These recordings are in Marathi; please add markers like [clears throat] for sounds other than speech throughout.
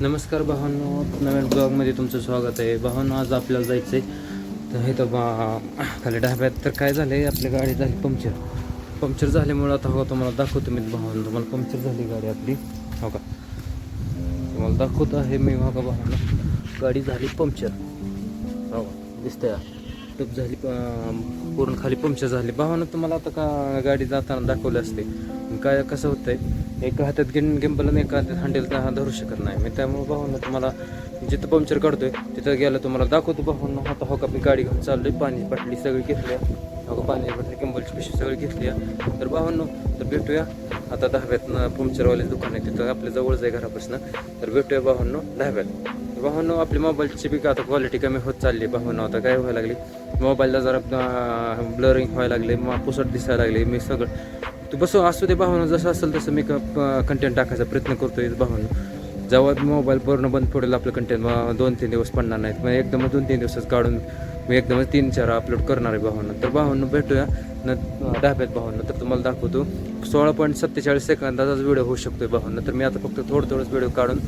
नमस्कार भावांनो नवीन ब्लॉगमध्ये तुमचं स्वागत आहे. भावांनो आज आपल्याला जायचं आहे तर हे तर बा खाली ढाब्यात तर काय झालं आहे आपली गाडी झाली पंक्चर. पंक्चर झाल्यामुळं आता हो तुम्हाला दाखवतो मी भावांनो. तुम्हाला पंक्चर झाली गाडी आपली. हो का? तुम्हाला दाखवतो आहे मी हो का भावांनो? गाडी झाली पंक्चर. हो दिसतंय. टप झाली पूर्ण खाली पंक्चर झाली. भावानं तुम्हाला आता का गाडी जाताना दाखवली असते? काय कसं होतं आहे एका हातात गिन गिंबल आणि एका हातात हँडल तर हा धरू शकत नाही. मी त्यामुळे भावानं तुम्हाला जिथं पंक्चर काढतोय तिथं गेलं तुम्हाला दाखवतो भावानं. आता हो का मी गाडी घेऊन चाललोय पाणी बाटली सगळी घेतली हो का पाणी बाटली गिंबलची पिशवी सगळी घेतली आहे. तर भावांनो तर भेटूया. आता दहाव्यातनं पंक्चरवाले दुकान आहे तिथं आपल्या जवळच आहे घरापासून. तर भेटूया भावांनो दहाव्यात. भावांनो आपली मोबाईलची बी आता क्वालिटी कमी होत चालली भावांनो. आता काय व्हायला लागली? मोबाईलला जरा ब्लरिंग व्हायला लागले मग पुसट दिसायला लागले. मी सगळं तू बसव असू दे भावानं जसं असेल तसं मी कंटेंट टाकायचा प्रयत्न करतोय भावानं. जेव्हा मोबाईल पूर्ण बंद पडेल आपलं कंटेंट दोन तीन दिवस पडणार नाहीत. मग एकदमच दोन तीन दिवसच काढून मी एकदमच तीन चार अपलोड करणार आहे भावानं. तर भावानं भेटूया. न डाब्यात भावानं. तर तुम्हाला दाखवतो. सोळा पॉईंट सत्तेचाळीस सेकंदाचाच व्हिडिओ होऊ शकतोय भावानं. तर मी आता फक्त थोडं थोडंच व्हिडिओ काढून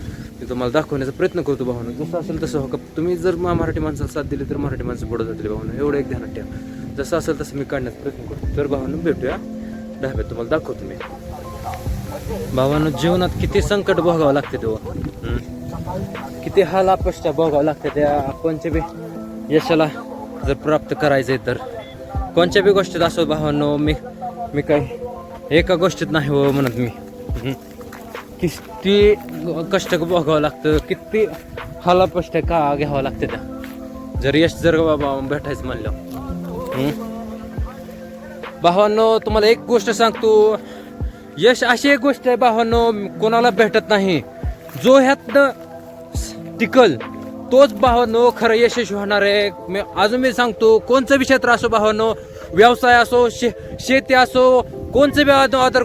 मी तुम्हाला दाखवण्याचा प्रयत्न करतो भावानं. जसं असेल तसं हो का तुम्ही जर मराठी माणसाला साथ दिली तर मराठी माणसं पुढे जातील भावानं. एवढं एक ध्यानात ठेवा. जसं असेल तसं मी काढण्याचा प्रयत्न करतो. तर भावानं भेटूया. दहाव्यात तुम्हाला दाखवतो मी. भावानं जीवनात किती संकट भोगावं लागते तेव्हा. किती हाल अपष्ट भोगावं लागते त्या कोणत्या बी यशाला जर प्राप्त करायचंय तर. कोणत्या बी गोष्टीत असो भावांनो मी मी काय एका गोष्टीत नाही हो म्हणत मी. किती कष्ट भोगावं लागतं किती हालापष्ट का घ्यावं लागते त्या. जर यश जर बाबा भेटायचं म्हणलं. भावांनो तुम्हाला एक गोष्ट सांगतो. यश अशी एक गोष्ट आहे भावांनो कोणाला भेटत नाही. जो ह्यातनं टिकल तोच भावांनो खरं यशस्वी होणार आहे. मी अजून मी सांगतो कोणचं बी क्षेत्र असो भावांनो व्यवसाय असो शे शेती असो कोणचं बी अदर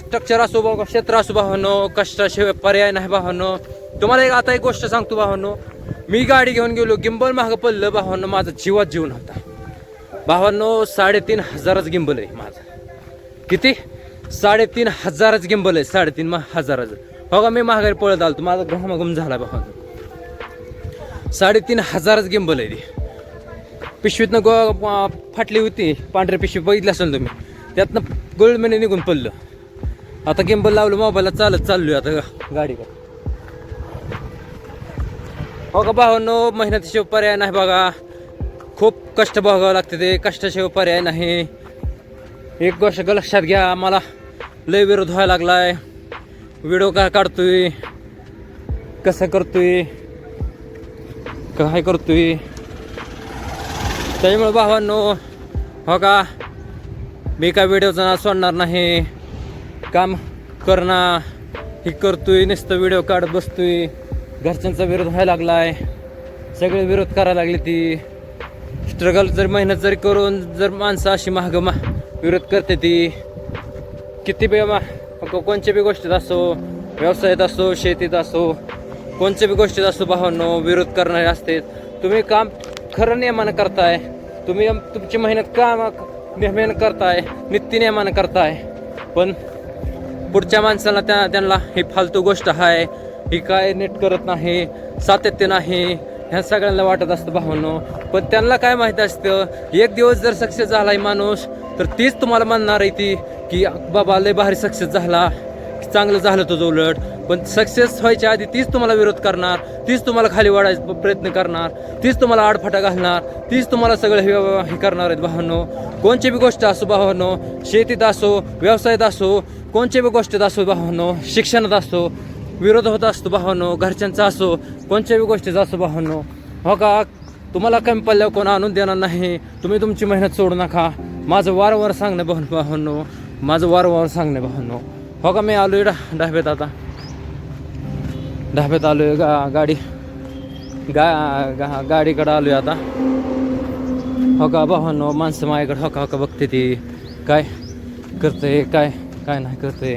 स्ट्रक्चर असो बा- क्षेत्र असो भावांनो कष्टाशिवाय पर्याय नाही भावांनो. तुम्हाला एक आता एक गोष्ट सांगतो भावांनो. मी गाडी घेऊन गेलो गिंबल महाग पडलं भावांनो माझा जीवात जीवन होता भावांनो साडेतीन हजारच गिंबल आहे माझं. किती? साडेतीन हजारच गिंबल आहे साडेतीन मा- हजाराचं. बघा मी महागारी पळत आलो माझा घमाघम झाला भावांनो साडेतीन हजारच गिंबल आहे ती. पिशवीतनं गो फाटली होती पांढरी पिशवी बघितली असेल तुम्ही. त्यातनं गोल्ड मेने निघून पडलं. आता गिंबल लावलं मोबाईलला चालत चाललो आता गाडी का हो का भावांनो मेहनतीशिवाय पर्याय नाही बघा. खूप कष्ट बघावं लागते ते. कष्टाशिवाय पर्याय नाही. एक गोष्ट लक्षात घ्या मला लय विरोध व्हायला लागलाय. व्हिडिओ का काढतोय? कसं करतोय? काय करतोय? त्याच्यामुळे भावांनो हो का? मी काय व्हिडिओचं नाव सोडणार नाही. काम करणार हे करतोय नुसतं व्हिडिओ काढत बसतोय. घरच्यांचा विरोध व्हायला लागलाय. सगळे विरोध करायला लागले ती. स्ट्रगल जर मेहनत जरी करून जर माणसं अशी महाग मा विरोध करते ती किती बी मा कोणत्या बी गोष्टीत असो व्यवसायात असो शेतीत असो कोणत्या बी गोष्टीत असो भावांनो विरोध करणारे असते तुम्ही काम खरं नियमानं करताय तुम्ही तुमची मेहनत काम मेहनत करताय नित्य नियमानं करताय. पण पुढच्या माणसाला त्या त्यांना ही फालतू गोष्ट आहे ही काय नीट करत नाही सातत्य नाही ह्या सगळ्यांना वाटत असतं भावांनो. पण त्यांना काय माहीत असतं? एक दिवस जर सक्सेस झालाय माणूस तर तीच तुम्हाला म्हणणार आहे ती की बाबा लय भारी सक्सेस झाला. चांगलं झालं तुझं उलट. पण सक्सेस व्हायच्या आधी तीच तुम्हाला विरोध करणार तीच तुम्हाला खाली वाढायचा प्रयत्न करणार तीच तुम्हाला आडफाटा घालणार तीच तुम्हाला सगळं हे हे करणार आहेत भावांनो. कोणची बी गोष्ट असो भावांनो शेतीत असो व्यवसायात असो कोणच्या बी गोष्टीत असो भावांनो शिक्षणात असो विरोध होत असतो भावांनो घरच्यांचा असो कोणत्याही गोष्टीचा असो भावांनो. हो का? तुम्हाला कमी पडल्यावर कोण आणून देणार नाही. तुम्ही तुमची मेहनत सोडू नका. माझं वारंवार सांगणं भाऊ भावांनो माझं वारंवार सांगणं भावांनो. हो का? मी आलोय डा डाब्यात आता. डाब्यात आलोय गा गाडी गा गा गाडीकडं आलोय आता. हो का? भावांनो माणसं माझ्याकडे हो का हो का? बघते ती. काय करते काय काय नाही करते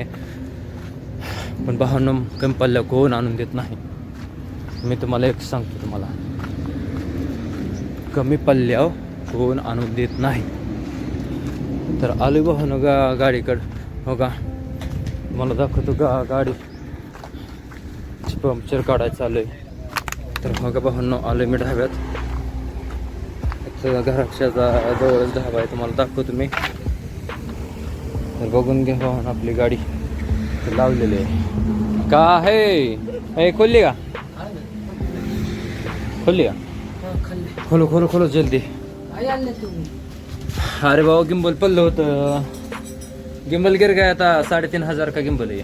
पण भावांनो कमी कोण आणून देत नाही. मी तुम्हाला एक सांगतो तुम्हाला. कमी पल्ल्यावर कोण आणून देत नाही. तर आलो भावानो गा गाडीकडं. हो का? मला दाखवतो गा गाडी. पंक्चर काढायचं चालू आहे. तर हो मग भावांनो आलो मी ढाब्यात. घराक्षाचा घराच्या जवळच ढाबा आहे तुम्हाला दाखवतो मी. तर बघून घ्या भावान आपली गाडी. लावलेली का? आहे ए खोलली का? खोलली का? खोलो खोलो खोलो जल्दी. अरे भाऊ गिंबल पडलं होतं. गिंबल गिर काय आता? साडेतीन हजार का गिंबल आहे?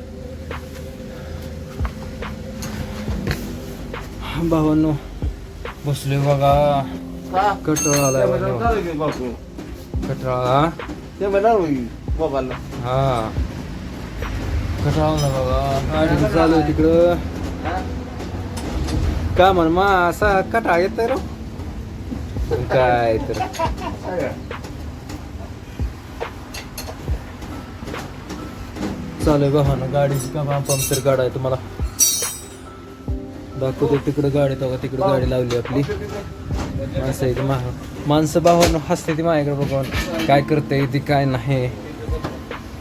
भावांनो बसलोय बघा. कटळा आलाय बघा. कटळा हा. कटळा आला गाडी चालू आहे तिकडं. का म्हण मा असा कटाळा येत रो काय तर. चालू आहे ना गाडीची का पंक्चर काढाय तुम्हाला. दाखवतो तिकडं गाडी तेव्हा तिकडं गाडी लावली आपली. माणसं माणसं भावानं हसते ती माझ्याकडे बघून. काय करते ती काय नाही.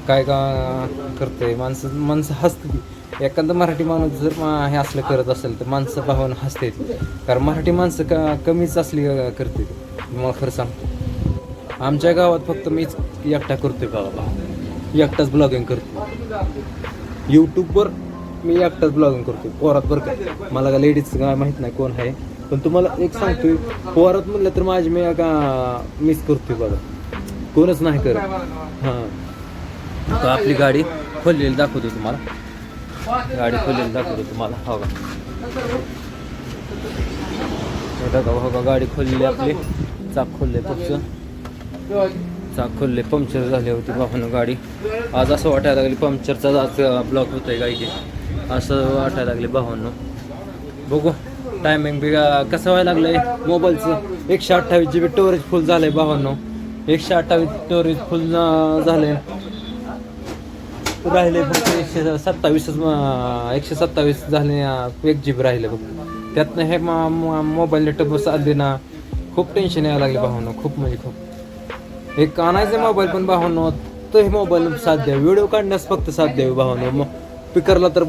काय का करते माणसं माणसं हसते एखादा एखादं मराठी माणूस जर हे असलं करत असेल तर माणसं भावन हसते कारण मराठी माणसं का कमीच असली करते मला खरं सांगतो. आमच्या गावात फक्त मीच एकटा करतोय बाबा? एकटाच ब्लॉगिंग करतो यूट्यूबवर मी एकटाच ब्लॉगिंग करतो पोरात बरं का? मला का लेडीज काय माहीत नाही कोण आहे. पण तुम्हाला एक सांगतोय पोरात म्हणलं तर माझी मी का मिस करतोय बघा. कोणच नाही करत. हां. तर आपली गाडी खोललेली दाखवतो तुम्हाला. गाडी खोललेली दाखवतो तुम्हाला. हो का? बघा हो का गाडी खोललेली आपली. चाक खोलले पंक्चर चाक खोलले पंक्चर झाली होती बाबांना गाडी. आज असं वाटायला लागली पंक्चरचा आज ब्लॉक होतो आहे गाडी असं वाटायला लागले भावांनो बघू टायमिंग बी कसं व्हायला लागलंय. मोबाईलचं एकशे अठ्ठावीस जी बी स्टोरेज फुल झालंय भावांनो एकशे अठ्ठावीस स्टोरेज फुल झालंय. राहिले फक्त एकशे सत्तावीसच एकशे सत्तावीस झाले एक जी बी राहिले बघ त्यातनं हे मोबाईल नेटवर्क साधले ना खूप टेन्शन यायला लागले भावांनो खूप म्हणजे खूप. एक आणायचं मोबाईल पण भावांनो तो हे मोबाईल साथ द्यावी. व्हिडिओ काढण्यास फक्त साथ द्यावी भावांनो. मग स्पीकरला तर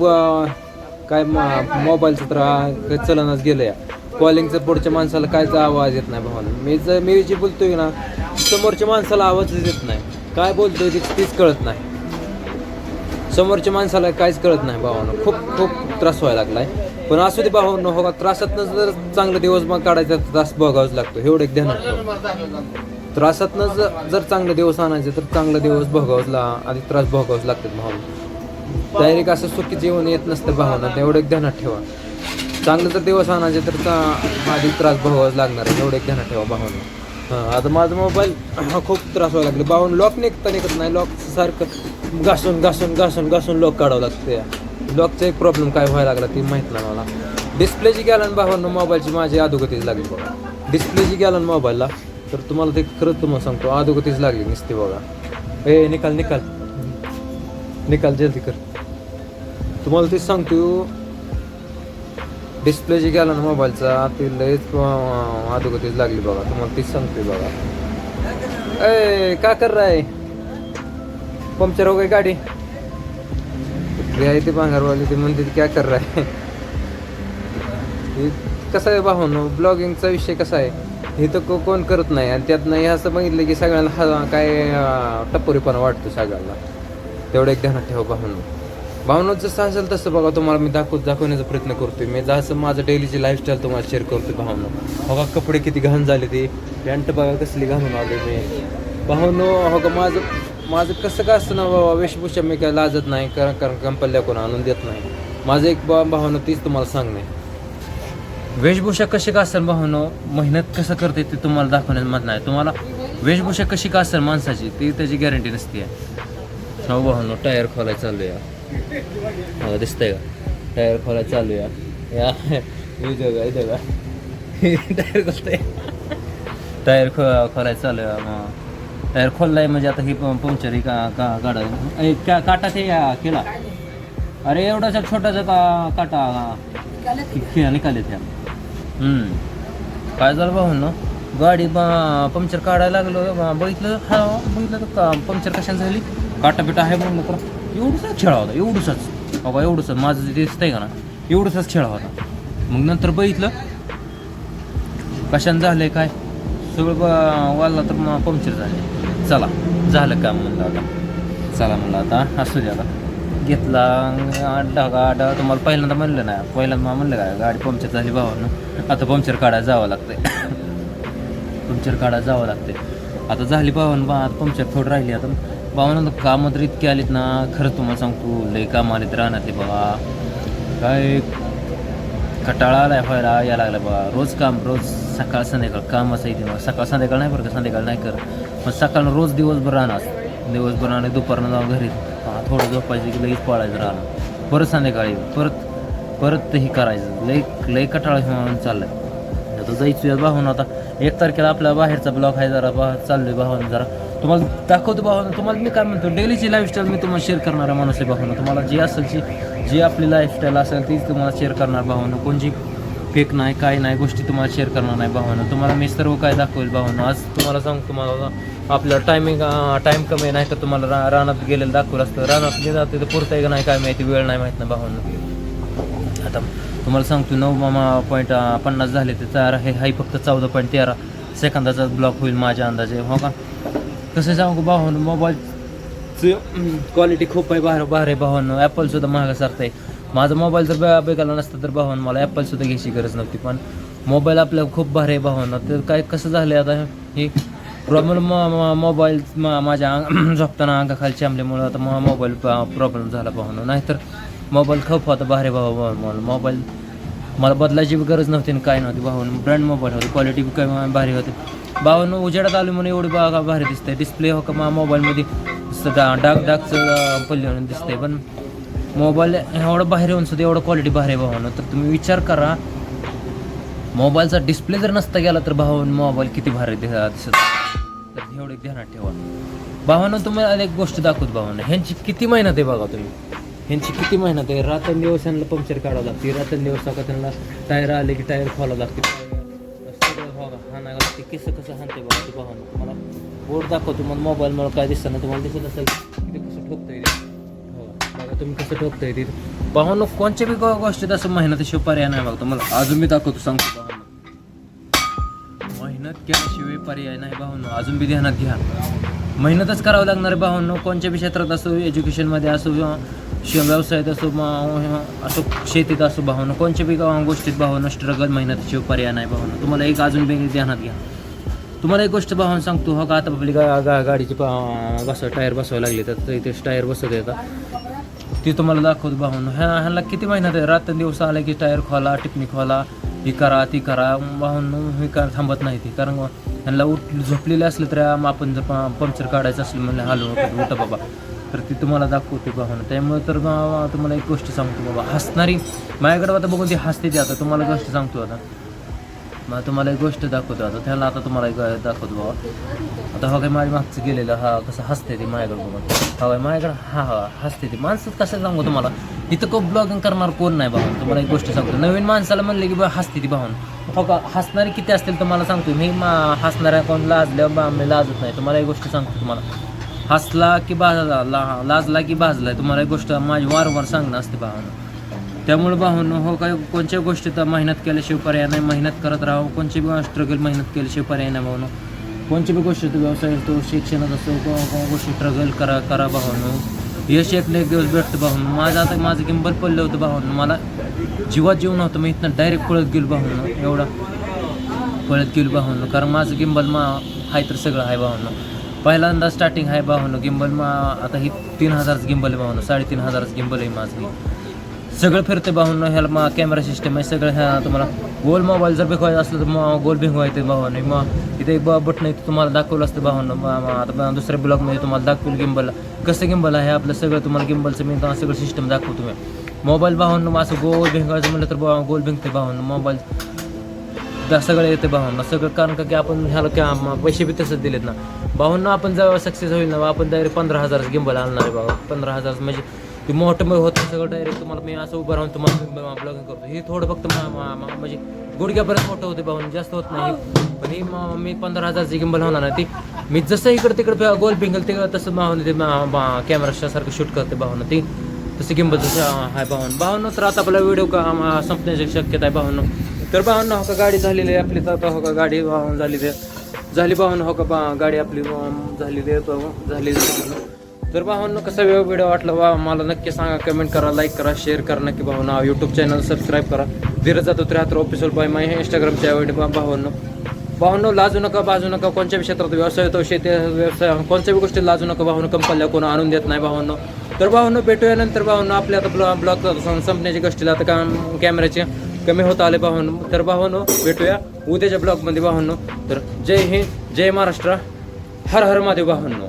काय मोबाईलचं तर चलनच गेलं या कॉलिंगचं पुढच्या माणसाला कायचा आवाज येत नाही भावांनो. मी जर मी जे बोलतोय ना समोरच्या माणसाला आवाजच येत नाही. काय बोलतोय तीच कळत नाही. समोरच्या माणसाला काहीच कळत नाही भावानं. खूप खूप त्रास व्हायला लागलाय. पण असू दे भावानं हो का त्रासातनं जर चांगला दिवस मग काढायचा तर त्रास बघावाच लागतो. एवढं एक ध्यानात ठेवा. त्रासातनं जर जर चांगले दिवस आणायचे तर चांगला दिवस भोगावच ला आधी त्रास भोगावाच लागतात भावानं. डायरेक्ट असं सुखी जीवन येत नसतं भावानं. तेवढं एक ध्यानात ठेवा. चांगलं जर दिवस आणायचे तर चा- आधी त्रास भोगावाच लागणार आहे. एवढं एक ध्यानात ठेवा भावानं. हां आता माझा मोबाईल हा खूप त्रास व्हायला लागले. भावानं लॉक निघता निघत नाही. लॉक सारखं घासून घासून घासून घासून लॉक काढावं लागतं लॉकचा एक प्रॉब्लेम काय व्हायला लागला ती माहीत नाही मला. डिस्प्लेची गॅलन ना मोबाईलची माझी अधोगतीच लागली बघा. डिस्प्लेची गेला मोबाईलला तर तुम्हाला ते खरंच तुम्हाला सांगतो अधोगतीच लागली नुसती बघा. ए निकाल निकाल. निकाल जल्दी कर. तुम्हाला तेच सांगतो. डिस्प्लेची गॅलन गेला मोबाईलचा ते लयच अधोगतीच लागली बघा. तुम्हाला तीच सांगतोय बघा. ए का कर रहा है पंक्चर हो गई गाडी। आई आहे ते भांगारवाली ते म्हणते क्या कर रहा है? हे कसं आहे भावनो ब्लॉगिंगचा विषय कसा आहे? हे तर को- कोण करत नाही आणि त्यात नाही असं बघितलं की सगळ्यांना हा काय टपोरीपणा वाटतो सगळ्यांना तेवढं एक ध्यानात ठेवा भावनो भावनो जसं असेल तसं बघा तुम्हाला मी दाखव दाखवण्याचा प्रयत्न करतोय. मी जसं माझं डेलीची लाईफस्टाईल तुम्हाला शेअर करतो भावनो बघा कपडे किती घाण झाले ते. पॅन्ट बघा कसली घालून आले मी. भावनो हो का माझं माझं कसं काय असतं ना बाबा वेशभूषा मी काय लाजत नाही कारण कारण कंपल्ल्या कोण आणून देत नाही. माझं एक बा भावना तीच तुम्हाला सांगणे. वेशभूषा कशी का असेल भावनं? मेहनत कसं करते ते तुम्हाला दाखवण्यात मत नाही. तुम्हाला वेशभूषा कशी का असेल माणसाची ती त्याची गॅरंटी नसते हो भावनं टायर खोलाय चालू या हो दिसतंय का? टायर खोलाय चालू या या इथं का इथं का टायर खोलतंय. टायर खो खोलाय चालू या मग टायर खोललाय म्हणजे आता ही प- पंक्चर ही का का गाडा का काटा ते केला. अरे एवढासा छोटासा का काटा खेळा निकाले त्या. काय झालं भाऊ गाडी पंक्चर काढायला लागलो. बघितलं हा बघितलं तर का पंक्चर कशाने झाली? काटा बिटा आहे म्हणलं तर. एवढंच खेळा होता एवढंच बाबा एवढंच माझं दिसत आहे का ना एवढंच खेळा होता. मग नंतर बघितलं. कशाने झालंय काय? सगळं ब- वाला तर मग पंक्चर झाले चला झालं काम म्हणलं आता. चला म्हणलं आता असू दे आता. घेतला डागा डागा तुम्हाला पहिल्यांदा म्हणलं ना पहिल्यांदा म्हणलं काय गाडी पंक्चर झाली भावानं. आता पंक्चर काढायला जावं लागतंय. पंक्चर काढायला जावं लागते आता झाली भावानं बा आता पंक्चर थोडं राहिली आता. भावानं कामं तर इतके आलीत ना खरं तुम्हाला सांगतो लई काम आलीत ते बाबा. काय कटाळा आलाय व्हायला या लागला बा रोज काम रोज सकाळ संध्याकाळ काम असं येते मग सकाळ संध्याकाळ नाही बरं का संध्याकाळ नाही कर मग सकाळ रोज दिवसभर राहणार दिवसभर आणि दुपारनं जाऊन घरी. थोडं झोपायचं की लगेच पळायचं राहणार परत संध्याकाळी परत परत हे करायचं. लई लई कटाळा म्हणून चाललंय. आता जायचं भावना. आता एक तारखेला आपला बाहेरचा ब्लॉग आहे जरा. बा चाललोय भावानं जरा. तुम्हाला दाखवतो भावानं. तुम्हाला मी काय म्हणतो? डेलीची लाईफस्टाईल मी तुम्हाला शेअर करणारा माणूस आहे तुम्हाला जी असेल जी जी आपली लाईफस्टाईल असेल तीच तुम्हाला शेअर करणार भावना. कोणची? फेक नाही काय नाही गोष्टी तुम्हाला शेअर करणार नाही भावानं. तुम्हाला मी सर्व काय दाखवेल भावानं. आज तुम्हाला सांगतो तुम्हाला आपलं टायमिंग टाईम कमी नाही तर तुम्हाला रा रानात गेलेलं दाखवलं असतं. रानात गेलं जाते तर पुरतं का नाही काय माहिती वेळ नाही माहीत ना भावानं. आता तुम्हाला सांगतो नऊ मामा पॉईंट पन्नास झाले ते चार हे हाय फक्त चौदा पॉईंट तेरा सेकंदाचा ब्लॉक होईल माझ्या अंदाजे हो का? कसं सांगू भावानं मोबाईलचं क्वालिटी खूप आहे बाहेर बाहेर आहे भावानं. ॲपलसुद्धा महागासारखं आहे. माझा मोबाईल जर बे नसता तर भावानं मला ॲपलसुद्धा घ्यायची गरज नव्हती. पण मोबाईल आपल्याला खूप भारी आहे भावानं. तर काय कसं झालं आता? हे प्रॉब्लेम मोबाईल माझ्या अंग [clears throat] झोपताना अंगाखाली चांबल्यामुळं आता मग मोबाईल प्रॉब्लेम झाला भावानं. नाहीतर मोबाईल खूप होता भारी भावा मला मोबाईल मला बदलायची बी गरज नव्हती आणि काय नव्हती भावानं. ब्रँड मोबाईल होती क्वालिटी बी काय भारी होती. भावानं उजेडात आली म्हणून एवढी बा भारी दिसते डिस्प्ले हो का मोबाईलमध्ये डाग डागचं पल्ले दिसतंय. पण मोबाईल एवढं बाहेर येऊन सुद्धा एवढं क्वालिटी बाहेर आहे भावानं. तर तुम्ही विचार करा मोबाईलचा डिस्प्ले जर नसता गेला तर भावानं मोबाईल किती भारी दिसत तर एवढे ध्यानात ठेवा. भावानं तुम्हाला एक गोष्ट दाखवत भावानं. ह्यांची किती मेहनत आहे बघा तुम्ही. ह्यांची किती मेहनत आहे. रात्रंदिवस यांना पंक्चर काढावं लागते. रात्रंदिवस का त्यांना टायर आले की टायर खोलावं लागते. सगळं हाना लागते. कसं कसं हाणते बघा ते भावानं. तुम्हाला बोर्ड दाखवतो मग मोबाईलमुळे काय दिसतं ना तुम्हाला दिसत असेल. बघा तुम्ही कसं ठोकताय ते? भावानं कोणत्या बी गोष्टीत असं मेहनतीशिवाय पर्याय नाही बघतो तुम्हाला अजून मी दाखवतो सांगतो मेहनत केल्याशिवाय पर्याय नाही भावनो. अजून बी ध्यानात घ्या. मेहनतच करावं लागणार आहे भावनो. कोणत्या बी क्षेत्रात असो एज्युकेशनमध्ये असो किंवा श व्यवसायात असो असो शेतीत असो भावनो. कोणत्या बी गोष्टीत भावनो स्ट्रगल मेहनतीशिवाय पर्याय नाही भावनो. तुम्हाला एक अजून बी ध्यानात घ्या. तुम्हाला एक गोष्ट भावून सांगतो. हो का आता आपली गा गा गाडीची पा टायर बसवायला लागले तर इथे टायर बसवत येतात ती तुम्हाला दाखवतो भाऊन. ह्या ह्याला किती महिन्यात आहे? रात्र दिवस आले की टायर खोला टिपणी खोला ही करा ती करा. वाहून हे का थांबत नाही ती. कारण ह्यांना उठ झोपलेले असले तर आपण जर प- पंक्चर काढायचं असलं म्हणलं हालू उठा बाबा. तर ती तुम्हाला दाखवते भावना त्यामुळे तर तुम्हाला एक गोष्ट सांगतो बाबा. हसणारी माझ्याकडे आता बघून ती हसते ती आता. तुम्हाला गोष्ट सांगतो आता. मग तुम्हाला एक गोष्ट दाखवतो. आता त्याला आता तुम्हाला एक दाखवतो बाबा आता हा काय माझ्या मागचं गेलेलं हा कसं हसते ते माझ्याकडे बघा हा काय माझ्याकडे हा हा हसते ते. माणसं कसं सांगू तुम्हाला? इथं खूप ब्लॉगिंग करणार कोण नाही भाऊन तुम्हाला एक गोष्ट सांगतो. नवीन माणसाला म्हणले की बा हसते ती भाऊन हो का? हसणारे किती असतील तुम्हाला सांगतो मी मा हसणाऱ्या कोण लाजल्या बा मी लाजत नाही. तुम्हाला एक गोष्ट सांगतो तुम्हाला. हसला की बाजला ला लाजला की भाजला तुम्हाला एक गोष्ट माझी वारंवार सांगणं असते भावानं. त्यामुळे भावून हो काय कोणत्या गोष्टीत मेहनत केल्याशिवाय पर्याय नाही मेहनत करत राहावं कोणची बी स्ट्रगल मेहनत केल्याशिवाय पर्याय नाही भावनो कोणची बी गोष्ट व्यवसाय असतो शिक्षणात असतो कोण गोष्टी स्ट्रगल करा करा भावनो यश एक ना एक दिवस भेटतं भावून माझं आता माझं किंबल पडलं होतं भावून मला जीवात जीव नव्हतं मी इथनं डायरेक्ट पळत गेलो भावून एवढा पळत गेलो भावनो कारण माझं गिंबल मा हाय तर सगळं आहे भावनो पहिल्यांदा स्टार्टिंग आहे भावनो गिंबल मा आता ही तीन हजारच गिंबल आहे भावनो साडेतीन हजारच गिंबल आहे माझं सगळं फिरते भाऊनं ह्याला मग कॅमेरा सिस्टम आहे सगळं ह्या तुम्हाला गोल मोबाईल जर भिकवायचा असलं तर मग गोल भिंगवायचं भावाने मग इथे एक बटन आहे तुम्हाला दाखवलं असतं भावानं मग आता दुसऱ्या ब्लॉगमध्ये तुम्हाला दाखवलं गिंबल कसं गिंबल आहे? आपलं सगळं तुम्हाला गिंबलचं मी तुम्हाला सगळं सिस्टम दाखवतो मी. मोबाईल भावानं असं गोल भिंगायचं म्हटलं तर गोल भिंगते भावानं मोबाईल दा- सगळं येते भावांना सगळं कारण का की आपण ह्याला क्या पैसे बी तसंच दिलेत ना. भावांना आपण जेव्हा सक्सेस होईल ना आपण डायरेक्ट पंधरा हजार गिंबल आणणार आहे बाबा पंधरा हजार म्हणजे ते मोठं मग होतं सगळं डायरेक्ट तुम्हाला मी असं उभं राहून तुम्हाला ब्लॉगिंग करतो. हे थोडं फक्त मा- म्हणजे गुडघ्यापर्यंत मोठं होते बाबा जास्त होत नाही. पण हे मी पंधरा हजारची गिंबल होणार नाही ती. मी जसं इकडं तिकडे गोल पिंगल तिकडं तसं भावनं ते कॅमेराच्या सारखं शूट करते भावनं ती. तशी किंमत जसं आहे भावन. भावनं तर आता आपला व्हिडिओ का संपण्याची शक्यता आहे भावानं. तर भावनं हो का गाडी झालेली आहे आपली तर हो का गाडी वाहून झालेली आहे. झाली भावनं हो का बा गाडी आपली वाहून झालेली आहे झालेली तर भावांनो कसा वेळ व्हिडिओ वाटला? वा मला नक्की सांगा. कमेंट करा लाईक करा शेअर करा. नक्की भावना यूट्यूब चॅनल सबस्क्राईब करा. धीरज जातो त्र्याहत्तर ऑफिशियल बाय माय इंस्टाग्रामच्या आवडी भावांनो भावनो लाजू नका बाजू नका. कोणत्या क्षेत्रात व्यवसाय होतो शेती व्यवसाय कोणत्या बी गोष्टी लाजू नका. भावनं कंपनीला कोण आणून देत नाही भावांनो. तर भावनो भेटूया नंतर भावनो आपल्या आता ब्लॉग ब्लॉग संपण्याची गोष्टीला आता काम कॅमेऱ्याचे कमी होत आले भावनो. तर भावनो भेटूया उद्याच्या ब्लॉगमध्ये भावनो. तर जय हिंद जय महाराष्ट्र. हर हर महादेव भावनो.